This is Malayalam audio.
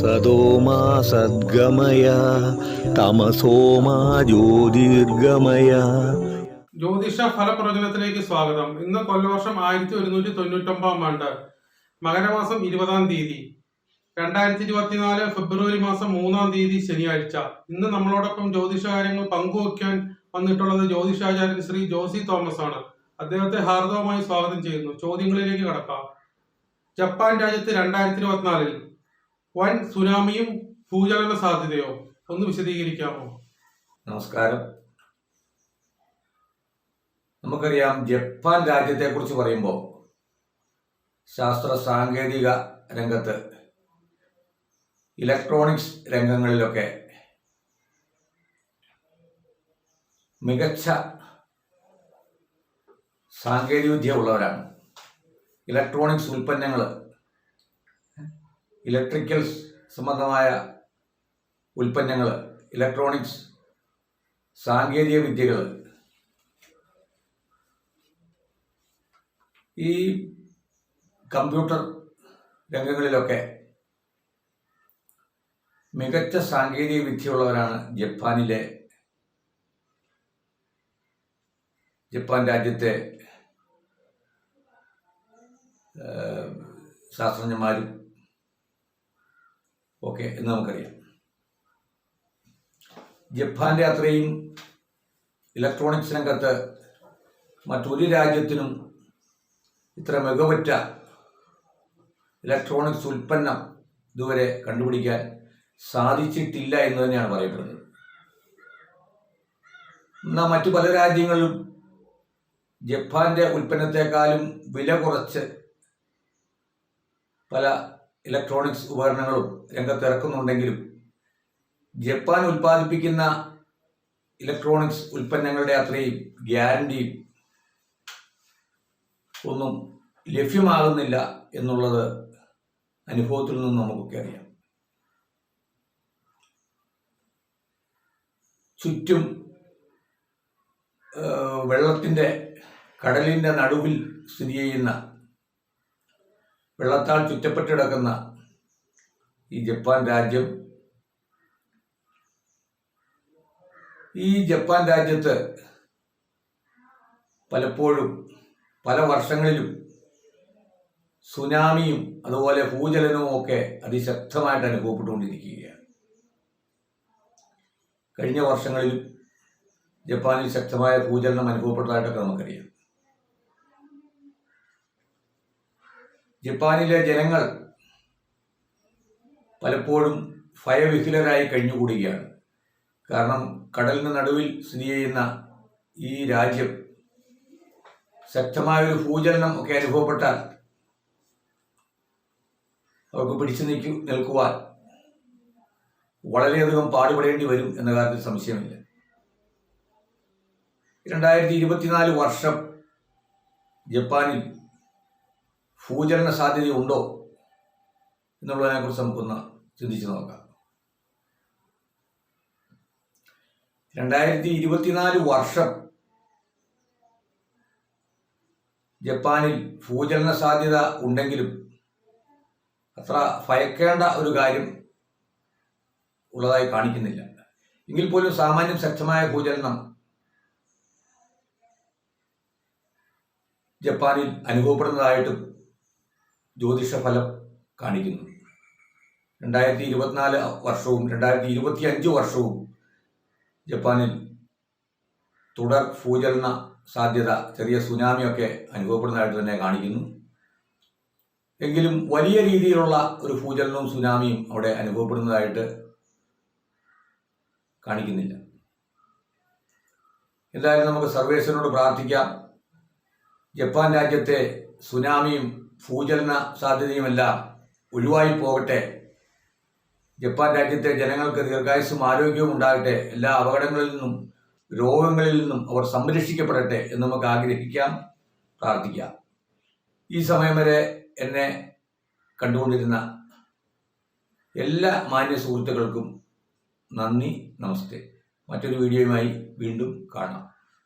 സത്യമാ സദ്ഗമയ തമസോമാ ജ്യോതിർഗമയ. ജ്യോതിഷ ഫലപ്രവചനത്തിലേക്ക് സ്വാഗതം. ഇന്ന് കൊല്ലവർഷം ആയിരത്തി ഒരുന്നൂറ്റി തൊണ്ണൂറ്റൊമ്പതാം ആണ്ട് മകരമാസം ഇരുപതാം തീയതി. രണ്ടായിരത്തി ഇരുപത്തിനാല് ഫെബ്രുവരി മാസം മൂന്നാം തീയതി ശനിയാഴ്ച. ഇന്ന് നമ്മളോടൊപ്പം ജ്യോതിഷ കാര്യങ്ങൾ പങ്കുവയ്ക്കാൻ വന്നിട്ടുള്ളത് ജ്യോതിഷാചാര്യൻ ശ്രീ ജോസി തോമസ് ആണ് അദ്ദേഹത്തെ ഹാർദവമായി സ്വാഗതം ചെയ്യുന്നു. ചോദ്യങ്ങളിലേക്ക് കടക്കാം. ജപ്പാൻ രാജ്യത്ത് രണ്ടായിരത്തി ഇരുപത്തിനാലിൽ വൻ സുനാമിയും ഭൂചലന സാധ്യതയോ ഒന്ന് വിശദീകരിക്കാമോ? നമസ്കാരം. നമുക്കറിയാം ജപ്പാൻ രാജ്യത്തെക്കുറിച്ച് പറയുമ്പോൾ ശാസ്ത്ര സാങ്കേതിക രംഗത്ത് ഇലക്ട്രോണിക്സ് രംഗങ്ങളിലൊക്കെ മികച്ച സാങ്കേതികവിദ്യ ഉള്ളവരാണ്. ഇലക്ട്രോണിക്സ് ഉൽപ്പന്നങ്ങൾ ഇലക്ട്രിക്കൽ സംബന്ധമായ ഉൽപ്പന്നങ്ങൾ ഇലക്ട്രോണിക്സ് സാങ്കേതിക വിദ്യകൾ ഈ കമ്പ്യൂട്ടർ രംഗങ്ങളിലൊക്കെ മികച്ച സാങ്കേതിക വിദ്യയുള്ളവരാണ് ജപ്പാനിലെ ജപ്പാൻ രാജ്യത്തെ ശാസ്ത്രജ്ഞന്മാരും ഒക്കെ എന്ന് നമുക്കറിയാം. ജപ്പാന്റെ അത്രയും ഇലക്ട്രോണിക്സ് രംഗത്ത് മറ്റൊരു രാജ്യത്തിനും ഇത്ര മികവുറ്റ ഇലക്ട്രോണിക്സ് ഉൽപ്പന്നം ഇതുവരെ കണ്ടുപിടിക്കാൻ സാധിച്ചിട്ടില്ല എന്ന് തന്നെയാണ് പറയപ്പെടുന്നത്. എന്നാൽ മറ്റു പല രാജ്യങ്ങളിലും ജപ്പാന്റെ ഉൽപ്പന്നത്തെക്കാളും വില കുറച്ച് പല ഇലക്ട്രോണിക്സ് ഉപകരണങ്ങളും രംഗത്ത് ഇറക്കുന്നുണ്ടെങ്കിലും ജപ്പാൻ ഉൽപ്പാദിപ്പിക്കുന്ന ഇലക്ട്രോണിക്സ് ഉൽപ്പന്നങ്ങളുടെ അത്രയും ഗ്യാരണ്ടിയും ഒന്നും ലഭ്യമാകുന്നില്ല എന്നുള്ളത് അനുഭവത്തിൽ നിന്ന് നമുക്കൊക്കെ അറിയാം. ചുറ്റും വെള്ളത്തിന്റെ കടലിന്റെ നടുവിൽ സ്ഥിതി ചെയ്യുന്ന വെള്ളത്താൽ ചുറ്റപ്പെട്ട് കിടക്കുന്ന ഈ ജപ്പാൻ രാജ്യം ഈ ജപ്പാൻ രാജ്യത്ത് പലപ്പോഴും പല വർഷങ്ങളിലും സുനാമിയും അതുപോലെ ഭൂചലനവും ഒക്കെ അതിശക്തമായിട്ട് അനുഭവപ്പെട്ടുകൊണ്ടിരിക്കുകയാണ്. കഴിഞ്ഞ വർഷങ്ങളിലും ജപ്പാനിൽ ശക്തമായ ഭൂചലനം അനുഭവപ്പെട്ടതായിട്ടൊക്കെ നമുക്കറിയാം. ജപ്പാനിലെ ജനങ്ങൾ പലപ്പോഴും ഭയവിഹുലരായി കഴിഞ്ഞുകൂടുകയാണ്. കാരണം കടലിന് നടുവിൽ സ്ഥിതി ചെയ്യുന്ന ഈ രാജ്യം ശക്തമായ ഒരു ഭൂചലനം ഒക്കെ അനുഭവപ്പെട്ടാൽ അവർക്ക് പിടിച്ചു നിൽക്കു നിൽക്കുവാൻ വളരെയധികം പാടുപെടേണ്ടി വരും എന്ന കാര്യത്തിൽ സംശയമില്ല. രണ്ടായിരത്തി ഇരുപത്തിനാല് വർഷം ജപ്പാനിൽ ഭൂചലന സാധ്യതയുണ്ടോ എന്നുള്ളതിനെക്കുറിച്ച് നമുക്കൊന്ന് ചിന്തിച്ചു നോക്കാം. രണ്ടായിരത്തി ഇരുപത്തിനാല് വർഷം ജപ്പാനിൽ ഭൂചലന സാധ്യത ഉണ്ടെങ്കിലും അത്ര ഭയക്കേണ്ട ഒരു കാര്യം ഉള്ളതായി കാണിക്കുന്നില്ല. എങ്കിൽ പോലും സാമാന്യം ശക്തമായ ഭൂചലനം ജപ്പാനിൽ അനുഭവപ്പെടുന്നതായിട്ടും ജ്യോതിഷ ഫലം കാണിക്കുന്നു. രണ്ടായിരത്തി ഇരുപത്തിനാല് വർഷവും രണ്ടായിരത്തി ഇരുപത്തി അഞ്ച് വർഷവും ജപ്പാനിൽ തുടർ ഭൂചലന സാധ്യത ചെറിയ സുനാമിയൊക്കെ അനുഭവപ്പെടുന്നതായിട്ട് തന്നെ കാണിക്കുന്നു. എങ്കിലും വലിയ രീതിയിലുള്ള ഒരു ഭൂചലനവും സുനാമിയും അവിടെ അനുഭവപ്പെടുന്നതായിട്ട് കാണിക്കുന്നില്ല. എന്തായാലും നമുക്ക് സർവേശ്വരനോട് പ്രാർത്ഥിക്കാം. ജപ്പാൻ രാജ്യത്തെ സുനാമിയും ഭൂചലന സാധ്യതയുമെല്ലാം ഒഴിവായി പോകട്ടെ. ജപ്പാൻ രാജ്യത്തെ ജനങ്ങൾക്ക് ദീർഘായുസും ആരോഗ്യവും ഉണ്ടാകട്ടെ. എല്ലാ അപകടങ്ങളിൽ നിന്നും രോഗങ്ങളിൽ നിന്നും അവർ സംരക്ഷിക്കപ്പെടട്ടെ എന്ന് നമുക്ക് ആഗ്രഹിക്കാം പ്രാർത്ഥിക്കാം. ഈ സമയം വരെ എന്നെ കണ്ടുകൊണ്ടിരുന്ന എല്ലാ മാന്യ സുഹൃത്തുക്കൾക്കും നന്ദി നമസ്തേ. മറ്റൊരു വീഡിയോയുമായി വീണ്ടും കാണാം.